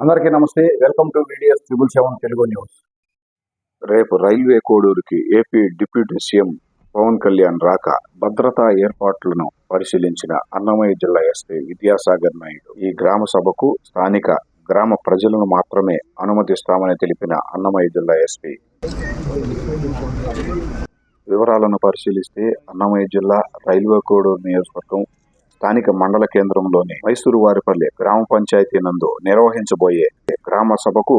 అందరికీ నమస్తే. Welcome to videos triple seven Telugu news రేపు railway కోడూరుకి AP deputy CM Pawan Kalyan రాక భద్రతా ఏర్పాట్లను పరిశీలించిన అన్నమయ్య జిల్లా ఎస్పీ విద్యాసాగర్ నాయుడు. ఈ గ్రామ సభకు స్థానిక గ్రామ ప్రజలను మాత్రమే అనుమతిస్తామని తెలిపిన అన్నమయ్య జిల్లా ఎస్పీ. వివరాలను పరిశీలిస్తే అన్నమయ్య జిల్లా రైల్వే కోడూరు నియోజకవర్గం స్థానిక మండల కేంద్రంలోని మైసూరు వారిపల్లి గ్రామ పంచాయతీ నందు నిర్వహించబోయే గ్రామ సభకు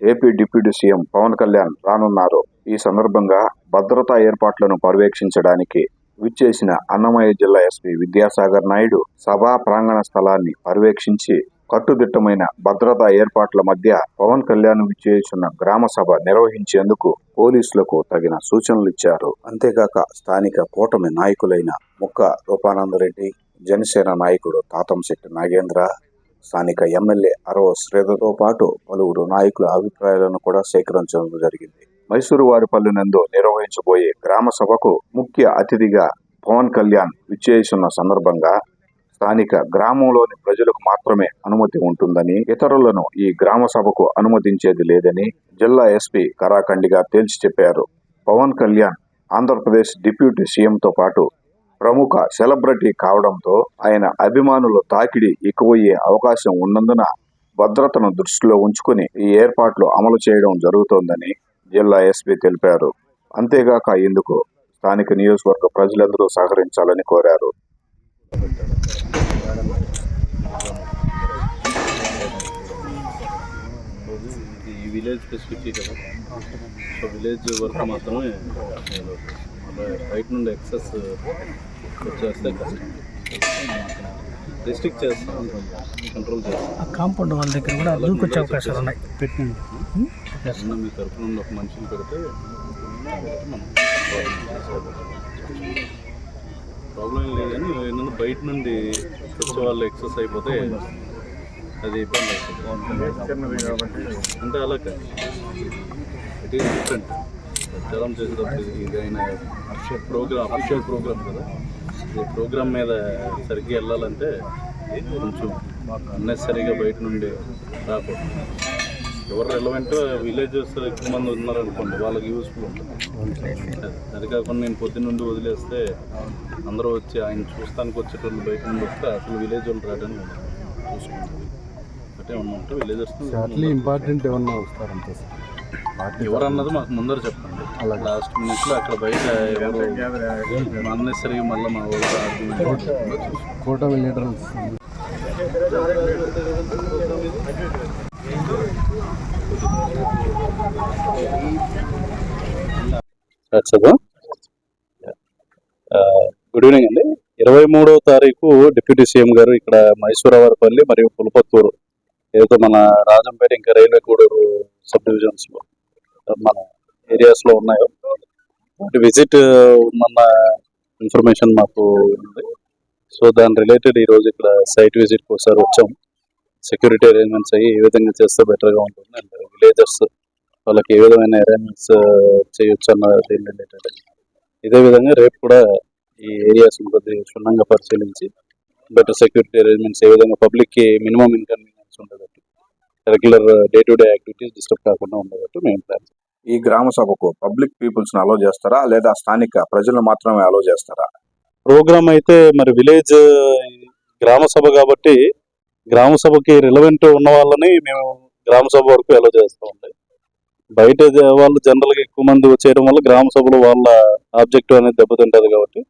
AP deputy CM Pawan Kalyan రానున్నారు. ఈ సందర్భంగా భద్రతా ఏర్పాట్లను పర్యవేక్షించడానికి విచ్చేసిన అన్నమయ్య జిల్లా ఎస్పీ విద్యాసాగర్ నాయుడు సభా ప్రాంగణ స్థలాన్ని పర్యవేక్షించి కట్టుదిట్టమైన భద్రతా ఏర్పాట్ల మధ్య పవన్ కళ్యాణ్ విచ్చేసిన గ్రామ సభ నిర్వహించేందుకు పోలీసులకు తగిన సూచనలు ఇచ్చారు. అంతేకాక స్థానిక కూటమి నాయకులైన ముక్క రూపానందరెడ్డి జనసేన నాయకుడు తాతంశెట్టి నాగేంద్ర స్థానిక ఎమ్మెల్యే అరవ శ్రీధర్తో పాటు పలువురు నాయకుల అభిప్రాయాలను కూడా సేకరించడం జరిగింది. మైసూరు వారిపల్లి నందు నిర్వహించబోయే గ్రామ సభకు ముఖ్య అతిథిగా పవన్ కళ్యాణ్ విచ్చేసిన సందర్భంగా స్థానిక గ్రామంలోని ప్రజలకు మాత్రమే అనుమతి ఉంటుందని ఇతరులను ఈ గ్రామ సభకు అనుమతించేది లేదని జిల్లా ఎస్పీ కరాఖండిగా తేల్చి చెప్పారు. పవన్ కళ్యాణ్ ఆంధ్రప్రదేశ్ డిప్యూటీ సీఎంతో పాటు ప్రముఖ సెలబ్రిటీ కావడంతో ఆయన అభిమానుల తాకిడి ఎక్కువయ్యే అవకాశం ఉన్నందున భద్రతను దృష్టిలో ఉంచుకుని ఈ ఏర్పాట్లు అమలు చేయడం జరుగుతోందని జిల్లా ఎస్పీ తెలిపారు. అంతేగాక ఇందుకు స్థానిక నియోజకవర్గ ప్రజలందరూ సహకరించాలని కోరారు. ఈ విలేజ్ స్పెసిఫిక్ కదా? సో విలేజ్ వరకు మాత్రమే బయట నుండి ఎక్సెస్ వచ్చేస్తే కష్టం రిస్ట్రిక్ట్ చేస్తాం. కంట్రోల్ చేస్తాం. ఆ కాంపౌండ్ వాళ్ళ దగ్గర కూడా దూకొచ్చే అవకాశాలు ఉన్నాయి. చిన్న మీ తరపు నుండి ఒక మనిషిని పెడితే ప్రాబ్లం ఏం లేదు కానీ ఏంటంటే బయట నుండి వచ్చే వాళ్ళు ఎక్సెస్ అయిపోతే అది ఇబ్బంది అవుతుంది. అంటే అలా కాదు. ఇట్ ఈస్ డిఫరెంట్ ప్రచారం చేసేటప్పుడు ఇది అయినా ప్రోగ్రామ్ అఫిషియల్ ప్రోగ్రామ్ కదా. ఈ ప్రోగ్రామ్ మీద సరిగ్గా వెళ్ళాలంటే కొంచెం మాకు అన్నెసరీగా బయట నుండి రాకూడదు. ఎవరు రెలవెంట్ విలేజెస్ ఎక్కువ మంది ఉన్నారనుకోండి వాళ్ళకి యూస్ఫుల్ ఉంటుంది. అది కాకుండా నేను పొద్దున్న నుండి వదిలేస్తే అందరూ వచ్చి ఆయన చూస్తానికి వచ్చేటోళ్ళు బయట నుండి వస్తే అసలు విలేజ్ వాళ్ళు రావడానికి చూసుకుంటాను అంటే ఏమన్నా ఉంటే విలేజెస్ ఇంపార్టెంట్ ఏమన్నా వస్తారంటే ఎవరు అన్నది మాకు ముందర చెప్పండి. లాస్ట్ మినిట్లో అక్కడ బయట ఎవరు అన్నెసరిగా మళ్ళీ మా వాళ్ళు గుడ్ ఈవినింగ్ అండి. ఇరవై మూడవ తారీఖు డిప్యూటీ సీఎం గారు ఇక్కడ మైసూరవారిపల్లి మరియు పులపత్తూరు ఏదైతే మన రాజంపేట ఇంకా రైల్వే గూడూరు సబ్ డివిజన్స్లో మన ఏరియాస్లో ఉన్నాయో వాటి విజిట్ ఉందన్న ఇన్ఫర్మేషన్ మాకు ఉంది. సో దాని రిలేటెడ్ ఈరోజు ఇక్కడ సైట్ విజిట్ ఒకసారి వచ్చాం సెక్యూరిటీ అరేంజ్మెంట్స్ అయ్యి ఏ విధంగా చేస్తే బెటర్గా ఉంటుంది అండ్ విలేజర్స్ వాళ్ళకి ఏ విధమైన అరేంజ్మెంట్స్ చేయొచ్చు అన్న దీని రిలేటెడ్ ఇదే విధంగా రేపు కూడా ఈ ఏరియాస్ కొద్ది క్షుణ్ణంగా పరిశీలించి బెటర్ సెక్యూరిటీ అరేంజ్మెంట్స్ ఏ విధంగా పబ్లిక్కి మినిమం ఇన్కన్వీనియన్స్ ఉండేటట్టు regular day to day activities disturb కాకుండా ఉండేటట్టు మేము ప్లాన్ ఈ గ్రామ సభకు పబ్లిక్ పీపుల్స్ను అలో చేస్తారా? లేదా స్థానిక ప్రజలు మాత్రమే అలో చేస్తారా? ప్రోగ్రామ్ అయితే మరి విలేజ్ గ్రామ సభ కాబట్టి గ్రామ సభకి రిలవెంట్ ఉన్న వాళ్ళని మేము గ్రామ సభ వరకు ఎలా చేస్తూ ఉంటాయి బయట వాళ్ళు జనరల్గా ఎక్కువ మంది చేయడం వల్ల గ్రామ సభలో వాళ్ళ ఆబ్జెక్టివ్ అనేది దెబ్బతింటది కాబట్టి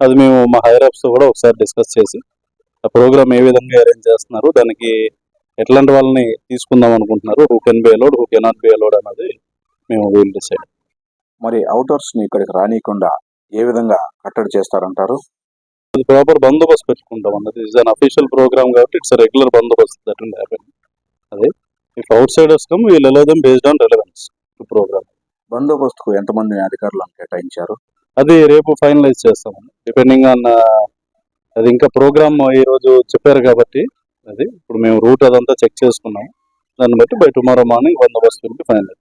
అది మేము మా హైర్ అప్స్ కూడా ఒకసారి డిస్కస్ చేసి ఆ ప్రోగ్రామ్ ఏ విధంగా అరేంజ్ చేస్తున్నారు దానికి ఎట్లాంటి వాళ్ళని తీసుకుందాం అనుకుంటున్నారు? Who can be allowed who cannot be allowed అన్నది మేము వీల్ డిసైడ్ మరి అవుటర్స్ని ఇక్కడికి రానియకుండా ఏ విధంగా కట్టడి చేస్తారంటారు? ప్రాపర్ బందోబస్తు పెట్టుకుంటాం అన్నది. ఇస్ అన్ అఫీషియల్ ప్రోగ్రామ్ కాబట్టి it's regular bandobast that will happen అదే if outsiders come we'll allow them based on relevance to program బందోబస్తుకు ఎంతమంది అధికారులను కేటాయించారు? అది రేపు ఫైనలైజ్ చేస్తాం. డిపెండింగ్ ఆన్ అది ఇంకా ప్రోగ్రామ్ ఈ రోజు చెప్పారు కాబట్టి అది. ఇప్పుడు మేము రూట్ అదంతా చెక్ చేసుకున్నాం దాన్ని బట్టి బై టుమారో మార్నింగ్ బందోబస్తు ఫైనలైజ్